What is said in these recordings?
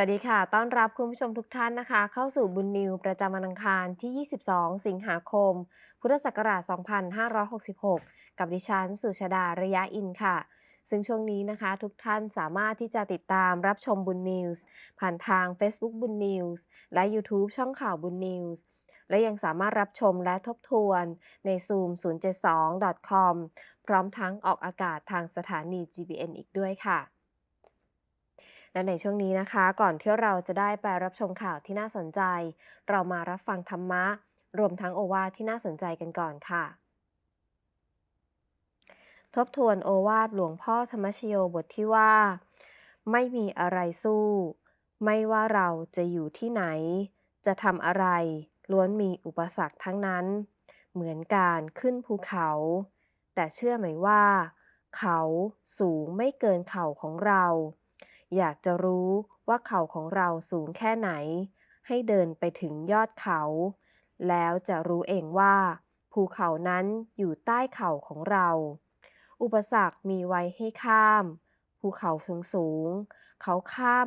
วัสดีค่ะ ต้อนรับคุณผู้ชมทุกท่านนะคะ เข้าสู่บุญนิวประจำวันอังคารที่ 22 สิงหาคม พุทธศักราช 2566 กับดิฉัน สุชาดาระยะอินค่ะ ซึ่งช่วงนี้นะคะทุกท่านสามารถที่จะติดตามรับชมบุญนิวส์ผ่านทาง Facebook บุญนิวส์และ YouTube ช่องข่าวบุญนิวส์และยังสามารถรับชมและทบทวนใน Zoom 072.com พร้อมทั้งออกอากาศทางสถานี GBN อีกด้วยค่ะ และในช่วงนี้นะคะ ก่อนที่เราจะได้ไปรับชมข่าวที่น่าสนใจ เรามารับฟังธรรมะ รวมทั้งโอวาทที่น่าสนใจกันก่อนค่ะ ทบทวนโอวาทหลวงพ่อธรรมชโยบทที่ว่า ไม่มีอะไรสู้ ไม่ว่าเราจะอยู่ที่ไหน จะทำอะไร ล้วนมีอุปสรรคทั้งนั้น เหมือนการขึ้นภูเขา แต่เชื่อไหมว่า เขาสูงไม่เกินเข่าของเรา อยากจะรู้ว่าเข่าของเราสูงแค่ไหน ให้เดินไปถึงยอดเขา แล้วจะรู้เองว่า ภูเขานั้นอยู่ใต้เข่าของเรา อุปสรรคมีไว้ให้ข้าม ภูเขาสูงสูง เขาข้าม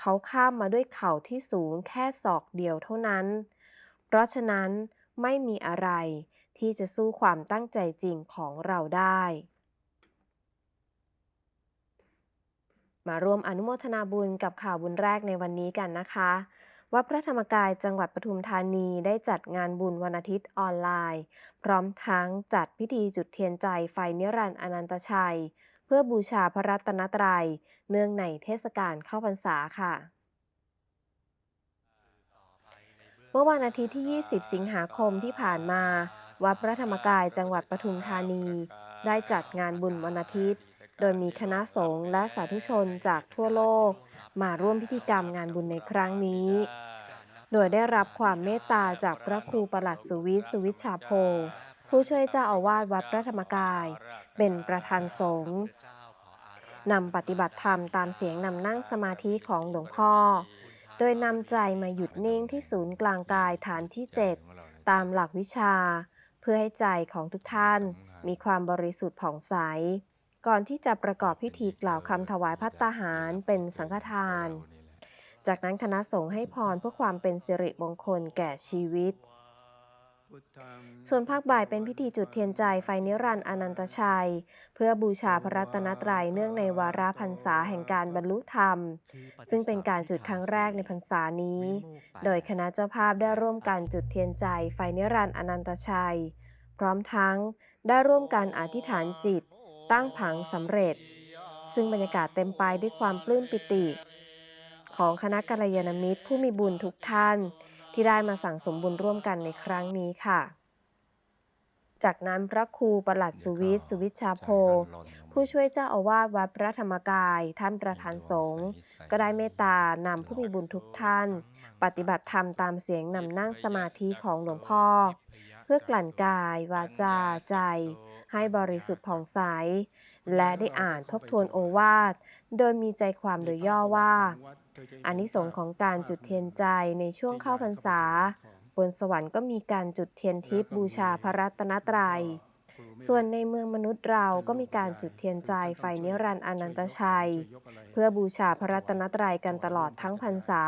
เขาข้ามมาด้วยเข่าที่สูงแค่ศอกเดียวเท่านั้น เพราะฉะนั้นไม่มีอะไรที่จะสู้ความตั้งใจจริงของเราได้ มาร่วมอนุโมทนาบุญกับข่าวบุญแรกในวันนี้กันนะคะวัดพระธรรมกายจังหวัดปทุมธานีได้จัดงานบุญวันอาทิตย์ออนไลน์ พร้อมทั้งจัดพิธีจุดเทียนใจไฟนิรันดร์อนันตชัย เพื่อบูชาพระรัตนตรัย เนื่องในเทศกาลเข้าพรรษาค่ะเมื่อวันอาทิตย์ที่ 20 สิงหาคมที่ผ่านมา วัดพระธรรมกายจังหวัดปทุมธานี ได้จัดงานบุญวันอาทิตย์ โดยมีคณะสงฆ์และสาธุชนจากทั่วโลก มาร่วมพิธีกรรมงานบุญในครั้งนี้ โดยได้รับความเมตตาจากพระครูประหลัดสุวิทย์สุวิชชาโพ ผู้ช่วยเจ้าอาวาสวัดพระธรรมกาย เป็นประธานสงฆ์นำปฏิบัติธรรมตามเสียงนำนั่งสมาธิของหลวงพ่อ โดยนำใจมาหยุดนิ่งที่ศูนย์กลางกายฐานที่ 7 ตามหลักวิชา เพื่อให้ใจของทุกท่านมีความบริสุทธิ์ผ่องใส ก่อนที่จะประกอบพิธีกล่าวคำถวายพัตตาหารเป็นสังฆทาน จากนั้นคณะสงฆ์ให้พรเพื่อความเป็นสิริมงคลแก่ชีวิต ส่วนภาคบ่ายเป็นพิธีจุดเทียนใจไฟนิรันดร์อนันตชัย เพื่อบูชาพระรัตนตรัยเนื่องในวาระพรรษาแห่งการบรรลุธรรม ซึ่งเป็นการจุดครั้งแรกในพรรษานี้ โดยคณะเจ้าภาพได้ร่วมกันจุดเทียนใจไฟนิรันดร์อนันตชัย พร้อมทั้งได้ร่วมกันอธิษฐานจิต ตั้งผังสำเร็จ ซึ่งบรรยากาศเต็มไปด้วยความปลื้มปิติ ของคณะกัลยาณมิตรผู้มีบุญทุกท่าน ที่ได้มาสั่งสมบุญร่วมกันในครั้งนี้ค่ะ จากนั้นพระครูประหลัดสุวิทย์สุวิชชาโพ ผู้ช่วยเจ้าอาวาสวัดพระธรรมกาย ท่านประธานสงฆ์ก็ได้เมตตานำผู้มีบุญทุกท่าน ปฏิบัติธรรมตามเสียงนำนั่งสมาธิของหลวงพ่อ เพื่อกลั่นกายวาจาใจ ให้บริสุทธิ์ผ่องใส และได้อ่านทบทวนโอวาท โดยมีใจความโดยย่อว่าอานิสงส์ของการจุดเทียนใจในช่วงเข้าพรรษา บนสวรรค์ก็มีการจุดเทียนทิพย์บูชาพระรัตนตรัย ส่วนในเมืองมนุษย์เราก็มีการจุดเทียนใจไฟนิรันดร์อนันตชัย เพื่อบูชาพระรัตนตรัยกันตลอดทั้งพรรษา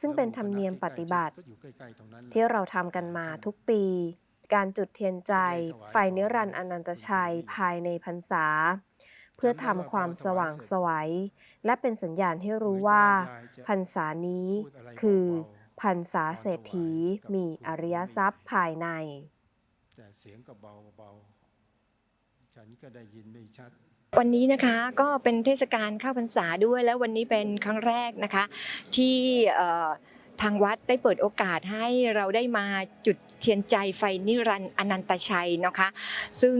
ซึ่งเป็นธรรมเนียมปฏิบัติ ที่เราทำกันมาทุกปี การจุดเทียนใจ ไฟนิรันดร์อนันตชัยภายในพรรษา เพื่อทำความสว่างไสวัย และเป็นสัญญาณให้รู้ว่าพรรษานี้ คือพรรษาเศรษฐีมีอริยทรัพย์ภายใน แต่เสียงก็เบาเบาๆฉันก็ได้ยินไม่ชัดวันนี้นะคะก็เป็นเทศกาลเข้าพรรษาด้วยแล้ววันนี้เป็นครั้งแรกนะคะที่เอ่อ ทางวัดได้เปิดโอกาสให้เราได้มาจุดเทียนใจไฟนิรันดร์อนันตชัยนะคะ ซึ่ง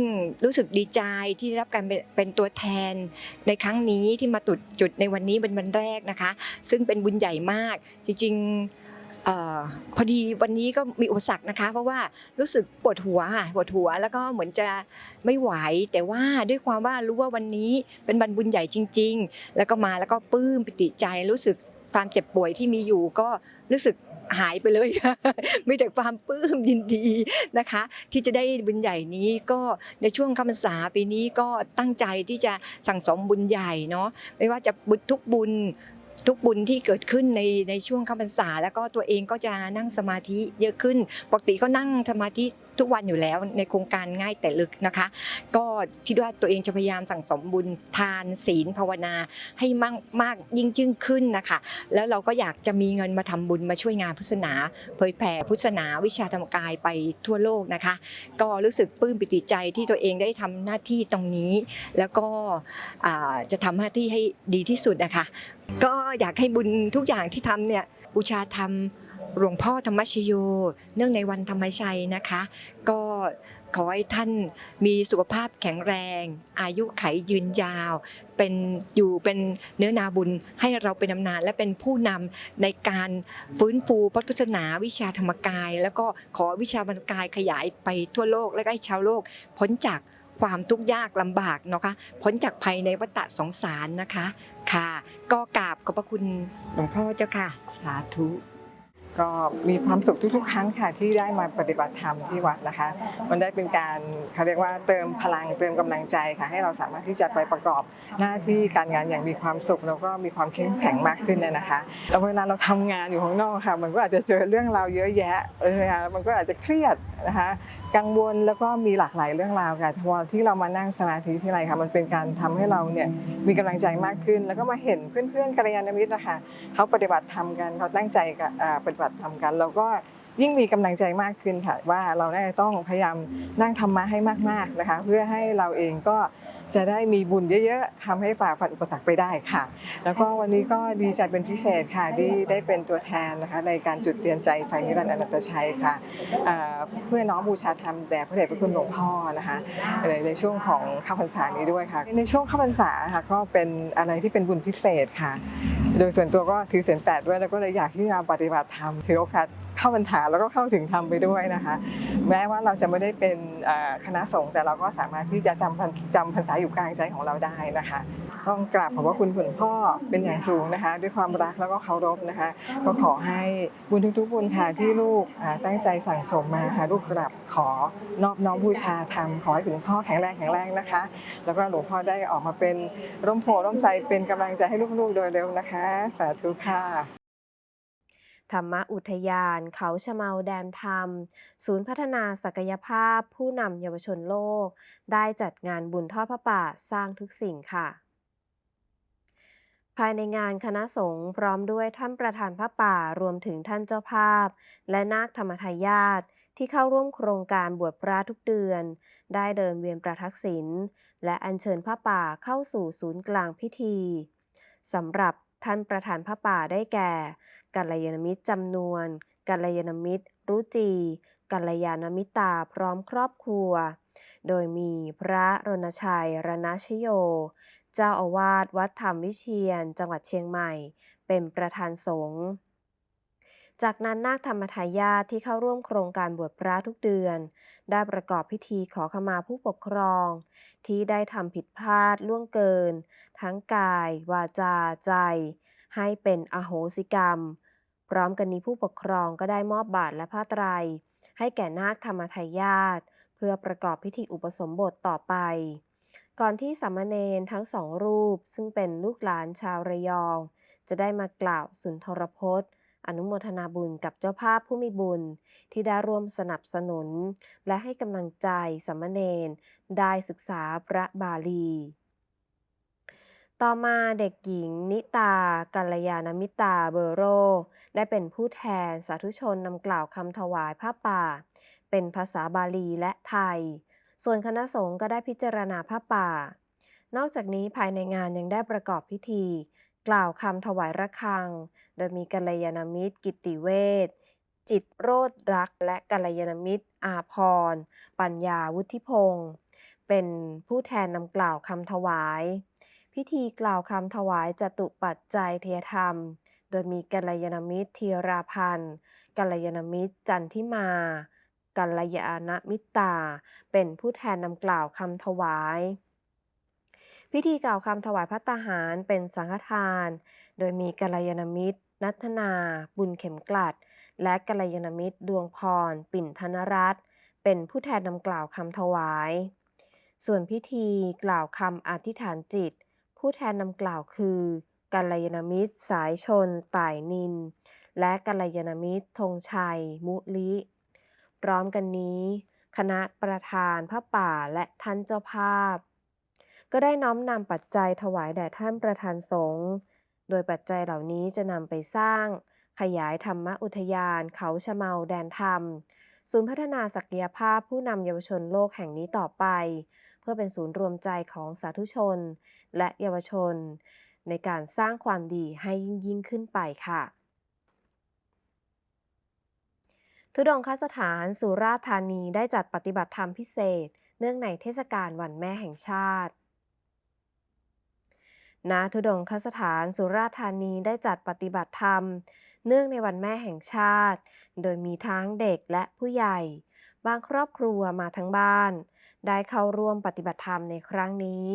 รู้สึกดีใจที่ได้รับการเป็นตัวแทนในครั้งนี้ที่มาจุดจุดในวันนี้เป็นวันแรกนะคะ ซึ่งเป็นบุญใหญ่มากจริงๆเออพอดีวันนี้ก็มีอุปสรรคนะคะ เพราะว่ารู้สึกปวดหัวค่ะปวดหัวแล้วก็เหมือนจะไม่ไหว แต่ว่าด้วยความว่ารู้ว่าวันนี้เป็นวันบุญใหญ่จริง ๆ แล้วก็มาแล้วก็ปลื้มปิติใจรู้สึก ความเจ็บป่วยที่มีอยู่ก็รู้สึกหายไปเลย มีแต่ความปลื้มยินดีนะคะ ที่จะได้บุญใหญ่นี้ก็ในช่วงคำพรรษาปีนี้ก็ตั้งใจที่จะสั่งสมบุญใหญ่เนาะไม่ว่าจะบุญทุกบุญทุกบุญที่เกิดขึ้นในในช่วงเข้าพรรษา แล้วก็ตัวเองก็จะนั่งสมาธิเยอะขึ้น ปกติก็นั่งสมาธิ ทุกวันอยู่แล้วในโครงการง่ายแต่ลึกนะคะ ก็คิดว่าตัวเองจะพยายามสั่งสมบุญทานศีลภาวนาให้มากมากยิ่งยิ่งขึ้นนะคะ แล้วเราก็อยากจะมีเงินมาทำบุญมาช่วยงานพุทธศาสนาเผยแผ่พุทธศาสนาวิชาธรรมกายไปทั่วโลกนะคะ ก็รู้สึกปลื้มปิติใจที่ตัวเองได้ทำหน้าที่ตรงนี้ แล้วก็จะทำหน้าที่ให้ดีที่สุดนะคะ ก็อยากให้บุญทุกอย่างที่ทำเนี่ยบูชาธรรม หลวงพ่อธรรมชโย เนื่องในวันธรรมชัยนะคะ ก็ขอให้ท่านมีสุขภาพแข็งแรง อายุไขยืนยาว เป็นอยู่เป็นเนื้อนาบุญให้เราเป็นนำนานและเป็นผู้นำในการฟื้นฟูพระพุทธศาสนาวิชาธรรมกาย แล้วก็ขอวิชาธรรกายขยายไปทั่วโลกและให้ชาวโลก พ้นจากความทุกข์ยากลำบากเนาะคะพ้นจากภัยในวัฏสงสารนะคะค่ะ ก็กราบขอบพระคุณหลวงพ่อเจ้าค่ะ สาธุ ก็มีความสุขทุกๆ ครั้งค่ะที่ได้มาปฏิบัติธรรมที่วัดนะคะ มันได้เป็นการเขาเรียกว่าเติมพลังเติมกำลังใจค่ะ ให้เราสามารถที่จะไปประกอบหน้าที่การงานอย่างมีความสุขแล้วก็มีความเข้มแข็งมากขึ้นเนี่ยนะคะแล้วเวลาเราทำงานอยู่ข้างนอกค่ะ มันก็อาจจะเจอเรื่องราวเยอะแยะเออมันก็อาจจะเครียดนะคะ กังวลแล้วก็มีหลากหลายเรื่องราวค่ะพอที่เรามานั่งสมาธิที่ไรค่ะมันเป็นการทำให้เราเนี่ยมีกำลังใจมากขึ้น แล้วก็มาเห็นเพื่อนๆกัลยาณมิตรนะคะเขาปฏิบัติธรรมกันเขาตั้งใจกับปฏิบัติธรรมกันเราก็ยิ่งมีกำลังใจมากขึ้นค่ะว่าเราน่าจะต้องพยายามนั่งธรรมะให้มากๆนะคะ เพื่อให้เราเองก็ จะได้มีบุญเยอะๆทำให้ฝ่าฟันอุปสรรคไปได้ค่ะ แล้วก็วันนี้ก็ดีใจเป็นพิเศษค่ะที่ได้เป็นตัวแทนนะคะในการจุดเตียนใจไฟนิรันดร์อนันตชัยค่ะเพื่อน้อมบูชาธรรมแด่พระเดชพระคุณหลวงพ่อนะคะในช่วงของข้าพรรษานี้ด้วยค่ะ ในช่วงข้าพรรษาค่ะก็เป็นอะไรที่เป็นบุญพิเศษค่ะ โดยส่วนตัวก็ถือศีลแปดด้วยแล้วก็เลยอยากที่จะปฏิบัติธรรมถือโอกาส เข้าพรรษาแล้วก็เข้าถึงธรรมไปด้วยนะคะ แม้ว่าเราจะไม่ได้เป็นคณะสงฆ์แต่เราก็สามารถที่จะจำพรรจำพรรษาอยู่กลางใจของเราได้นะคะ ต้องกราบขอบพระคุณคุณพ่อเป็นอย่างสูงนะคะ ด้วยความรักแล้วก็เคารพนะคะ ก็ขอให้บุญทุกๆบุญค่ะที่ลูกตั้งใจสั่งสมมาค่ะลูกกราบขอนอบน้อมบูชาธรรมขอให้คุณพ่อแข็งแรงแข็งแรงนะคะ แล้วก็หลวงพ่อได้ออกมาเป็นร่มโพร่มใจเป็นกำลังใจให้ลูกๆโดยเร็วนะคะ สาธุค่ะ ธรรมอุทยาน เขาชะเมาแดนธรรม ศูนย์พัฒนาศักยภาพผู้นำเยาวชนโลก ได้จัดงานบุญทอดพระป่าสร้างทุกสิ่งค่ะ ภายในงานคณะสงฆ์พร้อมด้วยท่านประธานพระป่ารวมถึงท่านเจ้าภาพ และนาคธรรมทายาทที่เข้าร่วมโครงการบวชพระทุกเดือน ได้เดินเวียนประทักษิณและอัญเชิญพระป่าเข้าสู่ศูนย์กลางพิธีสำหรับท่านประธานพระป่าได้แก่ กัลยาณมิตรจำนวน กัลยาณมิตร รุจีกัลยาณมิตราพร้อมครอบครัว โดยมีพระรณชัยรณชโย เจ้าอาวาสวัดธรรมวิเชียน จังหวัดเชียงใหม่ เป็นประธานสงฆ์จากนั้นนาคธรรมทายาทที่เข้าร่วมโครงการบวชพระทุกเดือน ได้ประกอบพิธีขอขมาผู้ปกครอง ที่ได้ทำผิดพลาดล่วงเกิน ทั้งกาย วาจา ใจ ให้เป็นอโหสิกรรม พร้อมกันนี้ผู้ปกครองก็ได้มอบบาตรและผ้าไตร ให้แก่นาคธรรมทายาทเพื่อประกอบพิธีอุปสมบทต่อไป ก่อนที่สามเณรทั้งสองรูปซึ่งเป็นลูกหลานชาวระยอง จะได้มากล่าวสุนทรพจน์ อนุโมทนาบุญกับเจ้าภาพผู้มีบุญ ที่ได้ร่วมสนับสนุน และให้กำลังใจสามเณรได้ศึกษาพระบาลี ต่อมาเด็กหญิง นิตา กัลยาณมิตาเบอโร ได้เป็นผู้แทนสาธุชนนำกล่าวคำถวายผ้าป่า เป็นภาษาบาลีและไทย ส่วนคณะสงฆ์ก็ได้พิจารณาผ้าป่า นอกจากนี้ภายในงานยังได้ประกอบพิธี กล่าวคำถวายระฆัง โดยมีกัลยาณมิตร กิตติเวชจิตโรดรัก และกัลยาณมิตร อาพร ปัญญาวุฒิพงศ์เป็นผู้แทนนำกล่าวคำถวาย พิธีกล่าวคำถวายจตุปัจจัยเทยธรรม โดยมีกัลยาณมิตรธีราพันธ์กัลยาณมิตรจันทิมากัลยาณมิตราเป็นผู้แทนนำกล่าวคำถวาย พิธีกล่าวคำถวายพัตตาหารเป็นสังฆทาน โดยมีกัลยาณมิตร นัทนา บุญเข็มกลัด และกัลยาณมิตร ดวงพร ปิ่นธนรัตน์เป็นผู้แทนนำกล่าวคำถวาย ส่วนพิธีกล่าวคำอธิษฐานจิต ผู้แทนนำกล่าวคือกัลยาณมิตร สายชน ต่ายนิน และกัลยาณมิตรธงชัย มุลิ พร้อมกันนี้ คณะประธานพระป่าและท่านเจ้าภาพ ก็ได้น้อมนำปัจจัยถวายแด่ท่านประธานสงฆ์โดยปัจจัยเหล่านี้จะนำไปสร้าง ขยายธรรมอุทยาน เขาชะเมาแดนธรรม ศูนย์พัฒนาศักยภาพผู้นำเยาวชนโลกแห่งนี้ต่อไป เพื่อเป็นศูนย์รวมใจของสาธุชน และเยาวชน ในการสร้างความดีให้ยิ่งยิ่งขึ้นไปค่ะทุดงคสถานสุราธานีได้จัดปฏิบัติธรรมพิเศษ เนื่องในเทศกาลวันแม่แห่งชาติณทุดงคสถานสุราธานีได้จัดปฏิบัติธรรม เนื่องในวันแม่แห่งชาติ โดยมีทั้งเด็กและผู้ใหญ่ บางครอบครัวมาทั้งบ้าน ได้เข้าร่วมปฏิบัติธรรมในครั้งนี้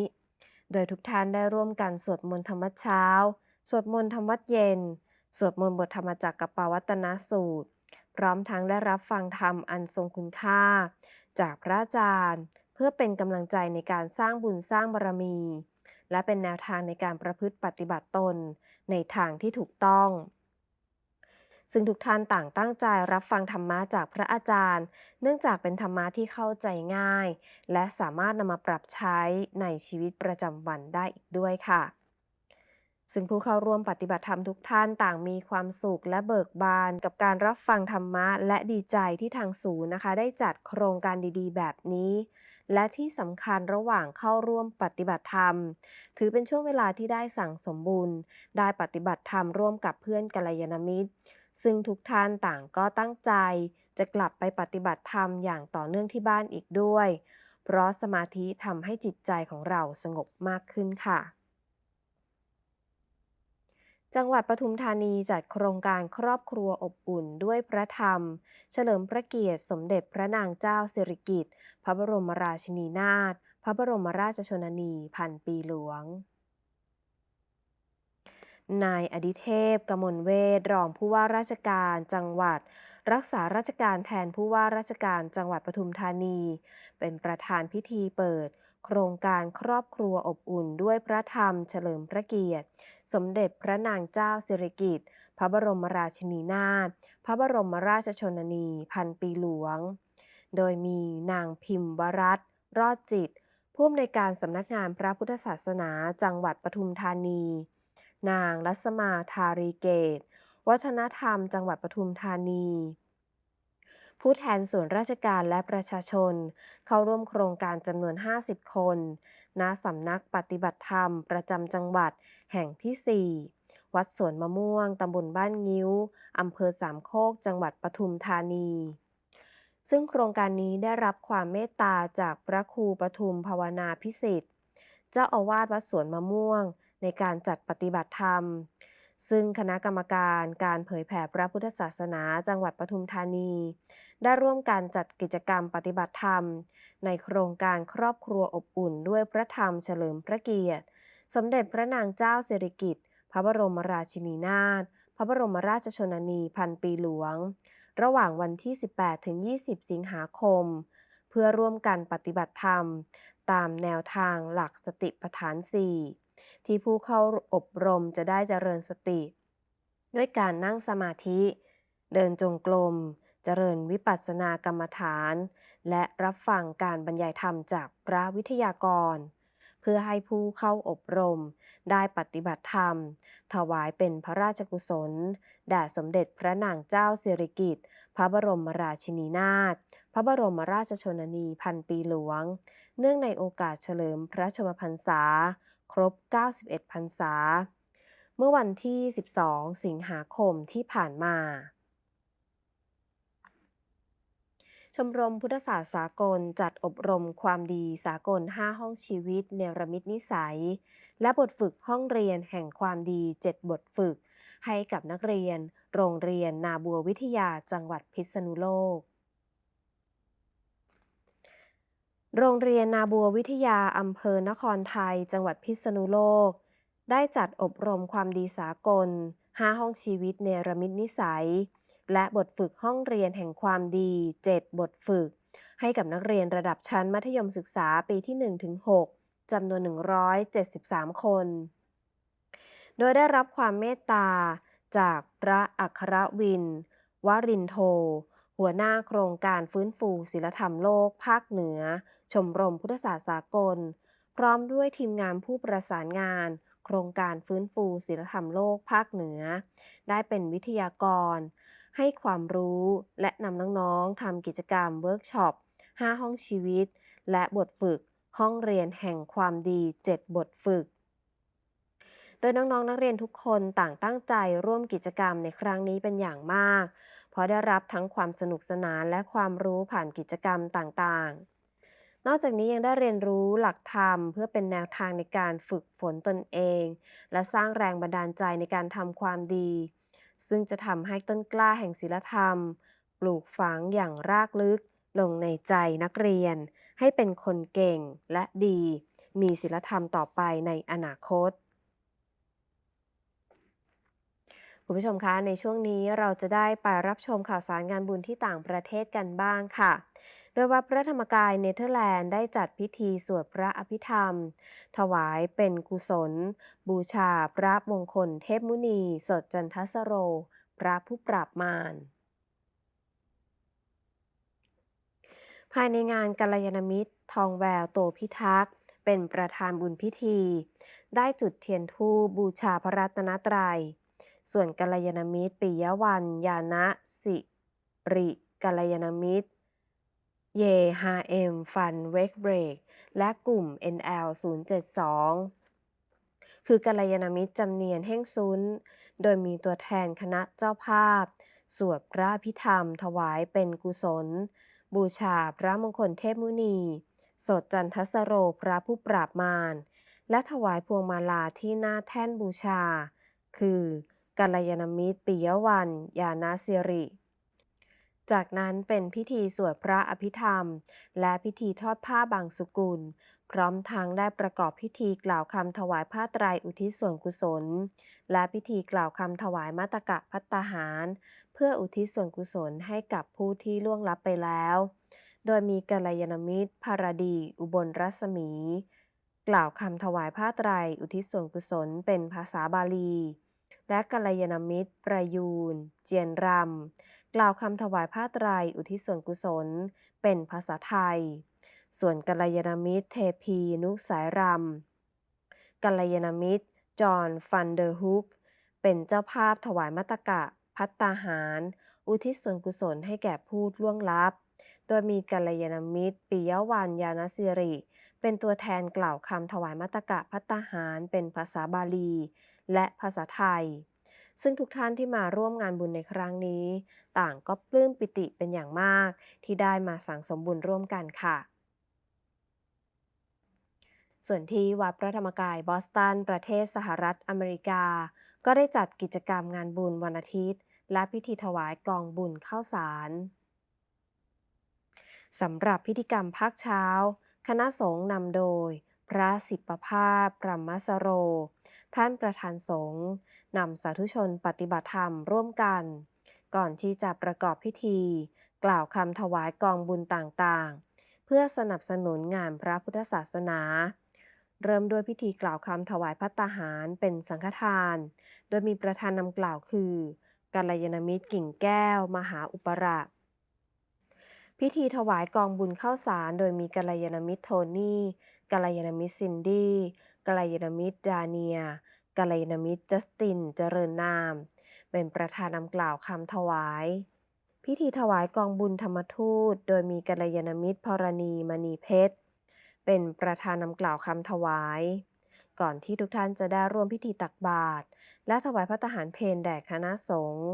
โดยทุกท่านได้ร่วมกันสวดมนต์ธรรมวัดเช้า สวดมนต์ธรรมวัดเย็น สวดมนต์บทธรรมจักรกับปวัตนสูตร พร้อมทั้งได้รับฟังธรรมอันทรงคุณค่า จากพระอาจารย์ เพื่อเป็นกำลังใจในการสร้างบุญสร้างบารมี และเป็นแนวทางในการประพฤติปฏิบัติตน ในทางที่ถูกต้อง ซึ่งทุกท่านต่างตั้งใจรับฟังธรรมะจากพระอาจารย์ เนื่องจากเป็นธรรมะที่เข้าใจง่าย และสามารถนำมาปรับใช้ในชีวิตประจำวันได้อีกด้วยค่ะ ซึ่งผู้เข้าร่วมปฏิบัติธรรมทุกท่านต่างมีความสุขและเบิกบาน กับการรับฟังธรรมะ และดีใจที่ทางศูนย์นะคะ ได้จัดโครงการดีๆ แบบนี้และที่สำคัญระหว่างเข้าร่วมปฏิบัติธรรม ถือเป็นช่วงเวลาที่ได้สั่งสมบุญ ได้ปฏิบัติธรรมร่วมกับเพื่อนกัลยาณมิตร ซึ่งทุกท่านต่างก็ตั้งใจ จะกลับไปปฏิบัติธรรมอย่างต่อเนื่องที่บ้านอีกด้วย เพราะสมาธิทำให้จิตใจของเราสงบมากขึ้นค่ะ จังหวัดปทุมธานีจัดโครงการครอบครัวอบอุ่นด้วยพระธรรม เฉลิมพระเกียรติสมเด็จพระนางเจ้าสิริกิติ์พระบรมราชินีนาถพระบรมราชชนนีพันปีหลวง นายอดิเทพ กมลเวทรองผู้ว่าราชการจังหวัด รักษาราชการแทนผู้ว่าราชการจังหวัดปทุมธานี เป็นประธานพิธีเปิด โครงการครอบครัวอบอุ่นด้วยพระธรรมเฉลิมพระเกียรติ สมเด็จพระนางเจ้าสิริกิติ์พระบรมราชินีนาถพระบรมราชชนนี พันปีหลวง โดยมีนางพิมพ์วรัตรอดจิตผู้อำนวยการสำนักงานพระพุทธศาสนาจังหวัดปทุมธานี นางรัศมาธารีเกต วัฒนธรรมจังหวัดปทุมธานี ผู้แทนส่วนราชการและประชาชน เข้าร่วมโครงการจำนวน 50 คน ณ สำนักปฏิบัติธรรมประจำจังหวัดแห่งที่ 4 วัดสวนมะม่วง ตำบลบ้านงิ้ว อำเภอสามโคก จังหวัดปทุมธานีซึ่งโครงการนี้ได้รับความเมตตาจากพระครูปทุมภาวนาพิสิทธิ์ เจ้าอาวาสวัดสวนมะม่วง ในการจัดปฏิบัติธรรม ซึ่งคณะกรรมการการเผยแผ่พระพุทธศาสนาจังหวัดปทุมธานี ได้ร่วมการจัดกิจกรรมปฏิบัติธรรม ในโครงการครอบครัวอบอุ่นด้วยพระธรรมเฉลิมพระเกียรติ สมเด็จพระนางเจ้าสิริกิติ์พระบรมราชินีนาถพระบรมราชชนนีพันปีหลวง ระหว่างวันที่ 18 ถึง 20 สิงหาคม เพื่อร่วมกันปฏิบัติธรรม ตามแนวทางหลักสติปัฏฐาน 4 ที่ผู้เข้าอบรมจะได้เจริญสติ ด้วยการนั่งสมาธิ เดินจงกรมเจริญวิปัสสนากรรมฐาน และรับฟังการบรรยายธรรมจากพระวิทยากร เพื่อให้ผู้เข้าอบรม ได้ปฏิบัติธรรม ถวายเป็นพระราชกุศลแด่สมเด็จพระนางเจ้าสิริกิติ์พระบรมราชินีนาถ พระบรมราชชนนีพันปีหลวง เนื่องในโอกาสเฉลิมพระชนมพรรษา ครบ 91 พรรษา เมื่อวันที่ 12 สิงหาคมที่ผ่านมา ชมรมพุทธศาสตร์สากลจัดอบรมความดีสากล 5 ห้องชีวิต เนรมิตนิสัย และบทฝึกห้องเรียนแห่งความดี 7 บทฝึก ให้กับนักเรียน โรงเรียนนาบัววิทยาจังหวัดพิษณุโลก โรงเรียนนาบัววิทยาอำเภอนครไทย จังหวัดพิษณุโลก ได้จัดอบรมความดีสากล 5 ห้องชีวิตเนรมิตนิสัย และบทฝึกห้องเรียนแห่งความดี 7 บทฝึก ให้กับนักเรียนระดับชั้นมัธยมศึกษาปีที่ 1-6จำนวน 173 คน โดยได้รับความเมตตา จากพระอัครวิน วรินโท หัวหน้าโครงการฟื้นฟูศิลธรรมโลกภาคเหนือ ชมรมพุทธศาสตร์สากล พร้อมด้วยทีมงานผู้ประสานงาน โครงการฟื้นฟูศิลธรรมโลกภาคเหนือ ได้เป็นวิทยากร ให้ความรู้และนำน้องๆทำกิจกรรมเวิร์กช็อป 5 ห้องชีวิต และบทฝึกห้องเรียนแห่งความดี 7 บทฝึก โดยน้องๆ นักเรียนทุกคนต่างตั้งใจร่วมกิจกรรมในครั้งนี้เป็นอย่างมาก เพราะได้รับทั้งความสนุกสนานและความรู้ผ่านกิจกรรมต่างๆ นอกจากนี้ยังได้เรียนรู้หลักธรรม เพื่อเป็นแนวทางในการฝึกฝนตนเอง และสร้างแรงบันดาลใจในการทำความดี ซึ่งจะทำให้ต้นกล้าแห่งศีลธรรม ปลูกฝังอย่างรากลึก ลงในใจนักเรียน ให้เป็นคนเก่งและดี มีศีลธรรมต่อไปในอนาคตคุณผู้ชมคะ ในช่วงนี้เราจะได้ไปรับชมข่าวสารงานบุญที่ต่างประเทศกันบ้างค่ะ โดยวัดพระธรรมกายเนเธอร์แลนด์ได้จัดพิธีสวดพระอภิธรรม ถวายเป็นกุศล บูชาพระมงคลเทพมุนี สดจันทสโร พระผู้ปราบมารภายในงานกัลยาณมิตร ทองแววโตพิทักษ์เป็นประธานบุญพิธี ได้จุดเทียนธูปบูชาพระรัตนตรัย ส่วนกัลยาณมิตรปิยวัน ยานะสิริกัลยาณมิตร เยฮาเอ็มฟันเวกเบรกและกลุ่ม NL 072 คือกัลยาณมิตรจำเนียนเฮ่งซุน โดยมีตัวแทนคณะเจ้าภาพ สวดพระพิธรรมถวายเป็นกุศล บูชาพระมงคลเทพมุนี สดจันทสโรพระผู้ปราบมาร และถวายพวงมาลาที่หน้าแท่นบูชา คือกัลยาณมิตรปิยวัน ยานาสิริ จากนั้นเป็นพิธีสวดพระอภิธรรม และพิธีทอดผ้าบางสุกุล พร้อมทั้งได้ประกอบพิธีกล่าวคำถวายผ้าไตรอุทิศส่วนกุศล และพิธีกล่าวคำถวายมาตกะพัตตาหาร เพื่ออุทิศส่วนกุศลให้กับผู้ที่ล่วงลับไปแล้ว โดยมีกัลยาณมิตรภารดี อุบลรัศมี กล่าวคำถวายผ้าไตรอุทิศส่วนกุศลเป็นภาษาบาลี และกัลยาณมิตรประยูน เจียนรำ กล่าวคำถวายผ้าไตรอุทิศส่วนกุศล เป็นภาษาไทย ส่วนกัลยาณมิตรเทพีนุสายรำกัลยาณมิตร จอห์นฟันเดอร์ฮุก เป็นเจ้าภาพถวายมัตตกะ พัตตาหาร อุทิศส่วนกุศลให้แก่ผู้ล่วงลับ โดยมีกัลยาณมิตร ปิยวันยานสิริ เป็นตัวแทนกล่าวคำถวายมัตตกะพัตตาหาร เป็นภาษาบาลี และภาษาไทย ซึ่งทุกท่านที่มาร่วมงานบุญในครั้งนี้ ต่างก็ปลื้มปิติเป็นอย่างมาก ที่ได้มาสั่งสมบุญร่วมกันค่ะ ส่วนที่วัดพระธรรมกายบอสตัน ประเทศสหรัฐอเมริกา ก็ได้จัดกิจกรรมงานบุญวันอาทิตย์ และพิธีถวายกองบุญข้าวสารสำหรับพิธีกรรมภาคเช้า คณะสงฆ์นำโดย พระสิบประภาสปรมสโร ท่านประธานสงฆ์นำสาธุชนปฏิบัติธรรมร่วมกัน ก่อนที่จะประกอบพิธี กล่าวคำถวายกองบุญต่างๆ เพื่อสนับสนุนงานพระพุทธศาสนา เริ่มด้วยพิธีกล่าวคำถวายพัตตาหารเป็นสังฆทาน โดยมีประธานนำกล่าวคือกัลยาณมิตรกิ่งแก้ว มหาอุปราชพิธีถวายกองบุญข้าวสาร โดยมีกัลยาณมิตรโทนี่กัลยาณมิตรซินดี้ กัลยาณมิตรดาเนียกัลยาณมิตรจัสติน เจริญนาม เป็นประธานนำกล่าวคำถวาย พิธีถวายกองบุญธรรมทูต โดยมีกัลยาณมิตรพรณีมณีเพชร เป็นประธานนำกล่าวคำถวาย ก่อนที่ทุกท่านจะได้ร่วมพิธีตักบาตรและถวายพระทหารเพลแด่คณะสงฆ์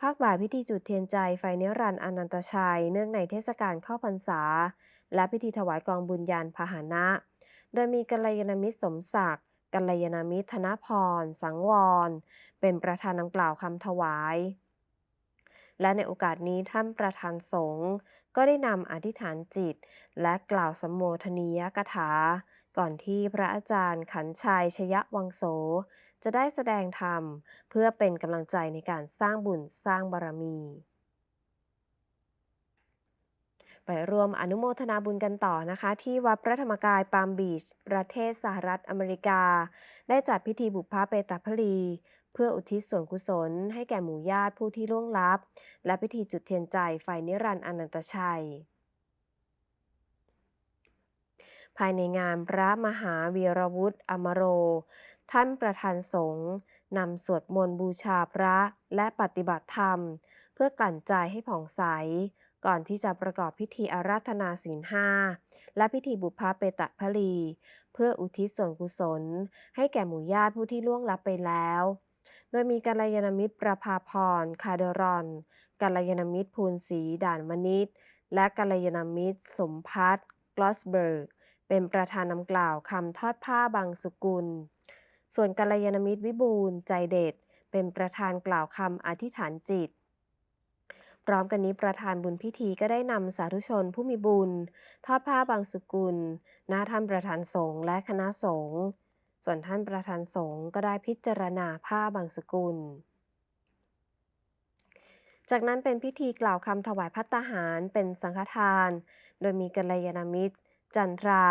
ภาคบ่ายพิธีจุดเทียนใจไฟเนิรันอนันตชัย เนื่องในเทศกาลเข้าพรรษา และพิธีถวายกองบุญยานพาหนะ โดยมีกัลยาณมิตรสมศักดิ์กัลยาณมิตรธนพร สังวร เป็นประธานนำกล่าวคำถวาย และในโอกาสนี้ท่านประธานสงฆ์ก็ได้นำอธิษฐานจิต และกล่าวสมโภชนียกถา ก่อนที่พระอาจารย์ขันชัยชยวังโส จะได้แสดงธรรม เพื่อเป็นกำลังใจในการสร้างบุญสร้างบารมี ไปร่วมอนุโมทนาบุญกันต่อนะคะ ที่วัดพระธรรมกายปามบีช ประเทศสหรัฐอเมริกา ได้จัดพิธีบุพเพเปตพลี เพื่ออุทิศส่วนกุศล ให้แก่หมู่ญาติผู้ที่ล่วงลับ และพิธีจุดเทียนใจไฟนิรันดร์อนันตชัยภายในงานพระมหาวีรวุฒิอมโร ท่านประธานสงฆ์นำสวดมนต์บูชาพระและปฏิบัติธรรม เพื่อกลั่นใจให้ผ่องใส ก่อนที่จะประกอบพิธีอาราธนาศีลห้าและพิธีบุพเพตะพลี เพื่ออุทิศส่วนกุศล ให้แก่หมู่ญาติผู้ที่ล่วงลับไปแล้ว โดยมีกัลยาณมิตรประภาพร คาเดรอน กัลยาณมิตรภูนศรีด่านมณิต และกัลยาณมิตร สมพัฒน์กลอสเบิร์ก เป็นประธานนำกล่าวคำทอดผ้าบางสุกุล ส่วนกัลยาณมิตรวิบูลใจเด็ดเป็นประธานกล่าวคำอธิษฐานจิต พร้อมกันนี้ประธานบุญพิธีก็ได้นำสาธุชนผู้มีบุญ ทอดผ้าบางสุกุล หน้าท่านประธานสงฆ์และคณะสงฆ์ส่วนท่านประธานสงฆ์ก็ได้พิจารณาผ้าบางสกุล จากนั้นเป็นพิธีกล่าวคำถวายพัตตาหารเป็นสังฆทาน โดยมีกัลยาณมิตร จันทรา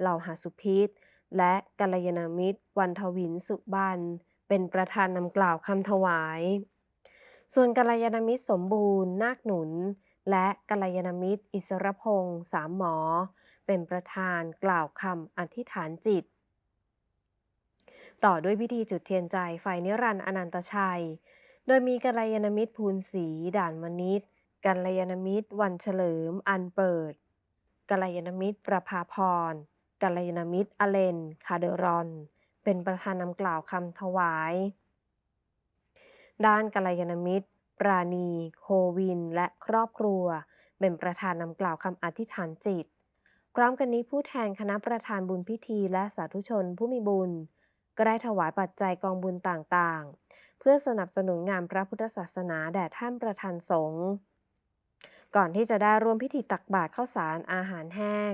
เหล่าหาสุพิษ และกัลยาณมิตร วันทวินสุบัน เป็นประธานนำกล่าวคำถวาย ส่วนกัลยาณมิตรสมบูรณ์ นาคหนุน และกัลยาณมิตร อิสรพงษ์สามหมอ เป็นประธานกล่าวคำอธิษฐานจิต ต่อด้วยพิธีจุดเทียนใจไฟนิรันดร์อนันตชัย โดยมีกัลยาณมิตรภูนศรีด่านมณิตกัลยาณมิตร วันเฉลิม อันเปิดกัลยาณมิตรประภาพรกัลยาณมิตรอเลน คาเดรอน เป็นประธานนำกล่าวคำถวาย ด้านกัลยาณมิตร ปราณี โควิน และครอบครัว เป็นประธานนำกล่าวคำอธิษฐานจิต พร้อมกันนี้ผู้แทนคณะประธานบุญพิธีและสาธุชนผู้มีบุญ ก็ได้ถวายปัจจัยกองบุญต่างๆ เพื่อสนับสนุนงานพระพุทธศาสนาแด่ท่านประธานสงฆ์ก่อนที่จะได้ร่วมพิธีตักบาตรข้าวสารอาหารแห้ง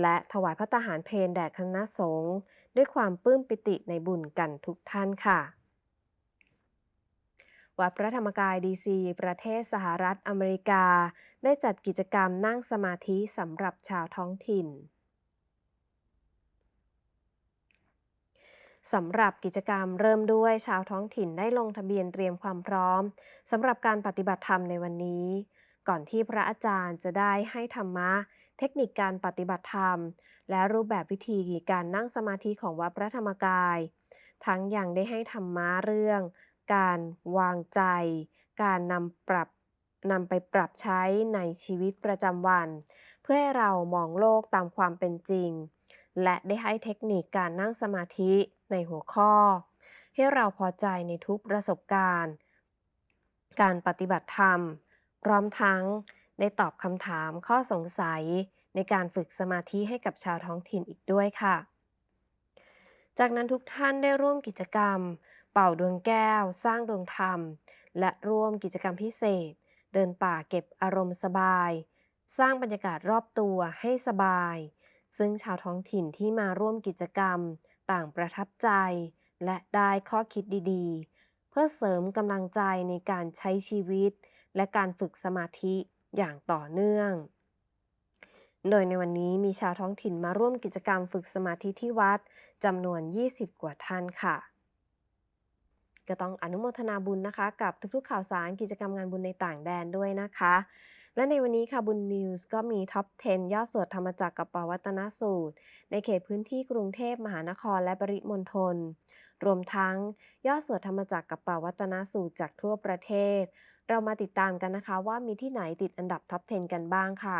และถวายพระตาหารเพลแด่คณะสงฆ์ด้วยความปลื้มปิติในบุญกันทุกท่านค่ะ วัดพระธรรมกายดีซีประเทศสหรัฐอเมริกา ได้จัดกิจกรรมนั่งสมาธิสำหรับชาวท้องถิ่นสำหรับกิจกรรมเริ่มด้วยชาวท้องถิ่นได้ลงทะเบียนเตรียมความพร้อมสำหรับการปฏิบัติธรรมในวันนี้ ก่อนที่พระอาจารย์จะได้ให้ธรรมะ เทคนิคการปฏิบัติธรรม และรูปแบบวิธีการนั่งสมาธิของวัดพระธรรมกาย ทั้งยังได้ให้ธรรมะเรื่อง การวางใจ การนำปรับนำไปปรับใช้ในชีวิตประจำวัน เพื่อให้เรามองโลกตามความเป็นจริง และได้ให้เทคนิคการนั่งสมาธิในหัวข้อ ให้เราพอใจในทุกประสบการณ์ การปฏิบัติธรรม พร้อมทั้งได้ตอบคำถามข้อสงสัยในการฝึกสมาธิให้กับชาวท้องถิ่นอีกด้วยค่ะ จากนั้นทุกท่านได้ร่วมกิจกรรม เป่าดวงแก้ว สร้างดวงธรรม และร่วมกิจกรรมพิเศษ เดินป่าเก็บอารมณ์สบาย สร้างบรรยากาศรอบตัวให้สบาย ซึ่งชาวท้องถิ่นที่มาร่วมกิจกรรม ต่างประทับใจ และได้ข้อคิดดีๆ เพื่อเสริมกำลังใจในการใช้ชีวิต และการฝึกสมาธิอย่างต่อเนื่อง โดยในวันนี้มีชาวท้องถิ่นมาร่วมกิจกรรมฝึกสมาธิที่วัดจำนวน 20 กว่าท่านค่ะ ก็ต้องอนุโมทนาบุญนะคะ กับทุกๆข่าวสารกิจกรรมงานบุญในต่างแดนด้วยนะคะ และในวันนี้ค่ะบุญนิวส์ก็มีท็อป 10 ยอดสวดธรรมจักรกับปวัตนสูตร ในเขตพื้นที่กรุงเทพมหานครและปริมณฑลรวมทั้งยอดสวดธรรมจักรกับปวัตนสูตรจากทั่วประเทศ เรามาติดตามกันนะคะว่ามีที่ไหนติดอันดับท็อป 10 กันบ้างค่ะ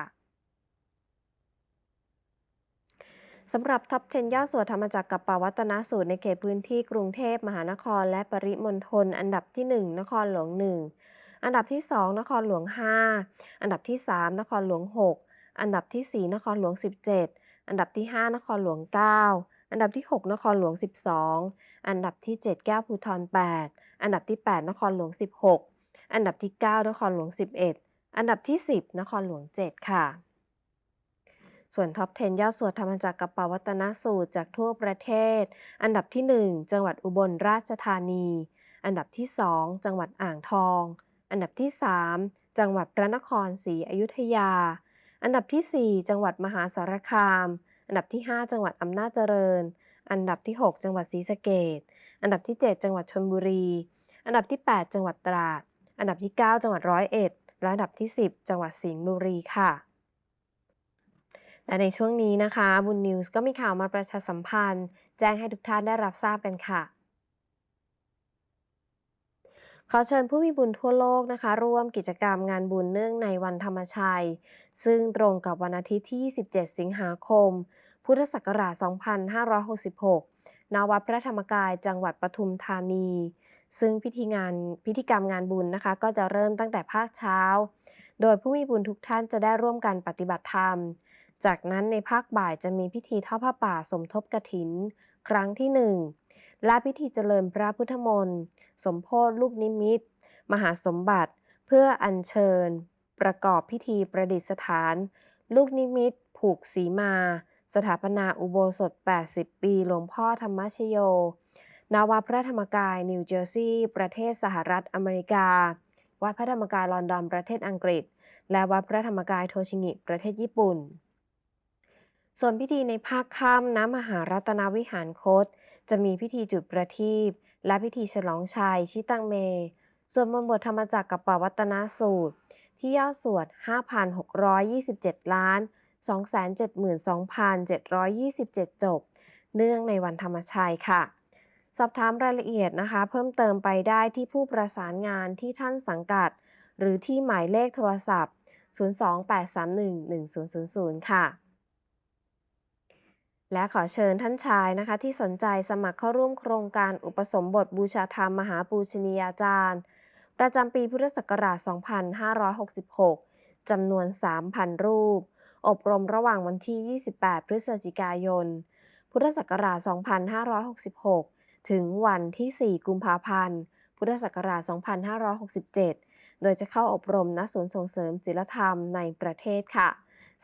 สำหรับท็อป 10 ยอดสวดธรรมจักรกับปวัตนสูตรในเขตพื้นที่กรุงเทพมหานคร และปริมณฑลอันดับที่ 1 นครหลวง 1 อันดับที่ 2 นครหลวง 5 อันดับที่ 3 นครหลวง 6 อันดับที่ 4 นครหลวง 17 อันดับที่ 5 นครหลวง 9 อันดับที่ 6 นครหลวง 12 อันดับที่ 7 แก้วภูทร8 อันดับที่ 8 นครหลวง 16 อันดับที่ 9 นครหลวง 11 อันดับที่ 10 นครหลวง 7 ค่ะ ส่วนท็อป 10 ยอดสวดธรรมจักรกับปวัตนสูตรจากทั่วประเทศ อันดับที่ 1 จังหวัดอุบลราชธานี อันดับที่ 2 จังหวัดอ่างทอง อันดับที่ 3 จังหวัดพระนครศรีอยุธยา อันดับที่ 4 จังหวัดมหาสารคาม อันดับที่ 5 จังหวัดอำนาจเจริญ อันดับที่ 6 จังหวัดศรีสะเกษอันดับที่ 7 จังหวัดชลบุรี อันดับที่ 8 จังหวัดตราด อันดับที่ 9 จังหวัดร้อยเอ็ดและอันดับที่ 10 จังหวัดสิงห์บุรีค่ะ และในช่วงนี้นะคะ บุญนิวส์ก็มีข่าวมาประชาสัมพันธ์ แจ้งให้ทุกท่านได้รับทราบกันค่ะ ขอเชิญผู้มีบุญทั่วโลกนะคะ ร่วมกิจกรรมงานบุญเนื่องในวันธรรมชัย ซึ่งตรงกับวันอาทิตย์ที่ 27 สิงหาคม พุทธศักราช 2566 ณ วัดพระธรรมกายจังหวัดปทุมธานี ซึ่งพิธีงานพิธีกรรมงานบุญนะคะ ก็จะเริ่มตั้งแต่ภาคเช้า โดยผู้มีบุญทุกท่านจะได้ร่วมกันปฏิบัติธรรม จากนั้นในภาคบ่ายจะมีพิธีทอดผ้าป่าสมทบกฐิน ครั้งที่หนึ่งและพิธีเจริญพระพุทธมนต์ สมโพธิลูกนิมิต มหาสมบัติ เพื่ออัญเชิญ ประกอบพิธีประดิษฐาน ลูกนิมิต ผูกสีมา สถาปนาอุโบสถ 80 ปีหลวงพ่อธรรมชโย นาวาพระธรรมกาย นิวเจอร์ซีย์ประเทศสหรัฐอเมริกา วัดพระธรรมกายลอนดอนประเทศอังกฤษ และวัดพระธรรมกายโทชิงิประเทศญี่ปุ่น ส่วนพิธีในภาคค่ำน้ำมหารัตนวิหารคต จะมีพิธีจุดประทีปและพิธีฉลองชัยชิตังเม ส่วนบนบทธรรมจักรกับปวัตนสูตร ที่ย่อสวด 5,627 ล้าน 272,727 จบ เนื่องในวันธรรมชัยค่ะ สอบถามรายละเอียดนะคะ เพิ่มเติมไปได้ที่ผู้ประสานงานที่ท่านสังกัด หรือที่หมายเลขโทรศัพท์ 028311000 ค่ะ และขอเชิญท่านชายนะคะ ที่สนใจสมัครเข้าร่วมโครงการอุปสมบทบูชาธรรมมหาปูชนียาจารย์ ประจำปีพุทธศักราช 2566 จำนวน 3,000 รูป อบรมระหว่างวันที่ 28 พฤศจิกายน พุทธศักราช 2566 ถึงวันที่ 4 กุมภาพันธ์ พุทธศักราช 2567 โดยจะเข้าอบรมณศูนย์ส่งเสริมศิลธรรมในประเทศค่ะ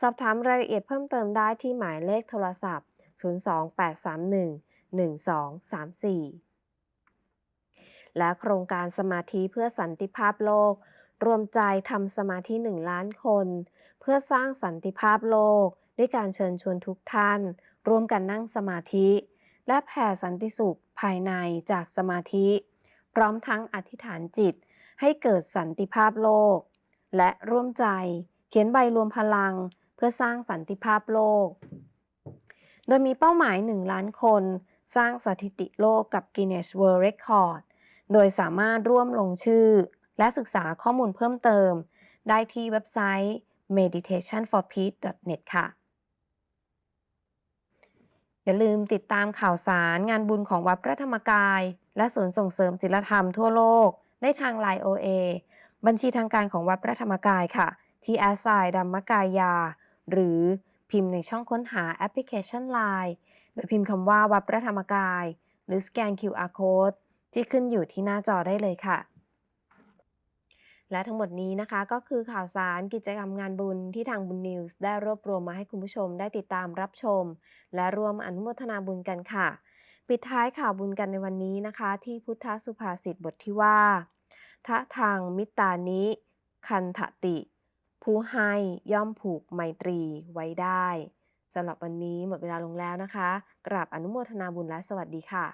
สอบถามรายละเอียดเพิ่มเติมได้ที่หมายเลขโทรศัพท์ 028311234 และโครงการสมาธิเพื่อสันติภาพโลก รวมใจทำสมาธิ 1 ล้านคน เพื่อสร้างสันติภาพโลก ด้วยการเชิญชวนทุกท่าน ร่วมกันนั่งสมาธิ และแผ่สันติสุขภายในจากสมาธิ พร้อมทั้งอธิษฐานจิตให้เกิดสันติภาพโลก และร่วมใจเขียนใบรวมพลังเพื่อสร้างสันติภาพโลก โดยมีเป้าหมาย 1 ล้านคน สร้างสถิติโลกกับ Guinness World Record โดยสามารถร่วมลงชื่อ และศึกษาข้อมูลเพิ่มเติม ได้ที่เว็บไซต์ meditationforpeace.net ค่ะ อย่าลืมติดตามข่าวสารงานบุญของวัดพระธรรมกาย และศูนย์ส่งเสริมศิลธรรมทั่วโลก ได้ทาง Line OA บัญชีทางการของวัดพระธรรมกายค่ะ ที่แอสไซดัมมกายาหรือ พิมพ์ในช่องค้นหาแอปพลิเคชัน Line โดยพิมพ์คำว่าวัดพระธรรมกาย หรือสแกน QR Code ที่ขึ้นอยู่ที่หน้าจอได้เลยค่ะ และทั้งหมดนี้นะคะก็คือข่าวสารกิจกรรมงานบุญที่ทางบุญนิวส์ได้รวบรวมมาให้คุณผู้ชมได้ติดตามรับชม และร่วมอนุโมทนาบุญกันค่ะ ปิดท้ายข่าวบุญกันในวันนี้นะคะ ที่พุทธสุภาษิตบทที่ว่าทะทางมิตานิ คันทติ ผู้ให้ย่อมผูกไมตรีไว้ได้สำหรับวันนี้หมดเวลาลงแล้วนะคะ กราบอนุโมทนาบุญและสวัสดีค่ะ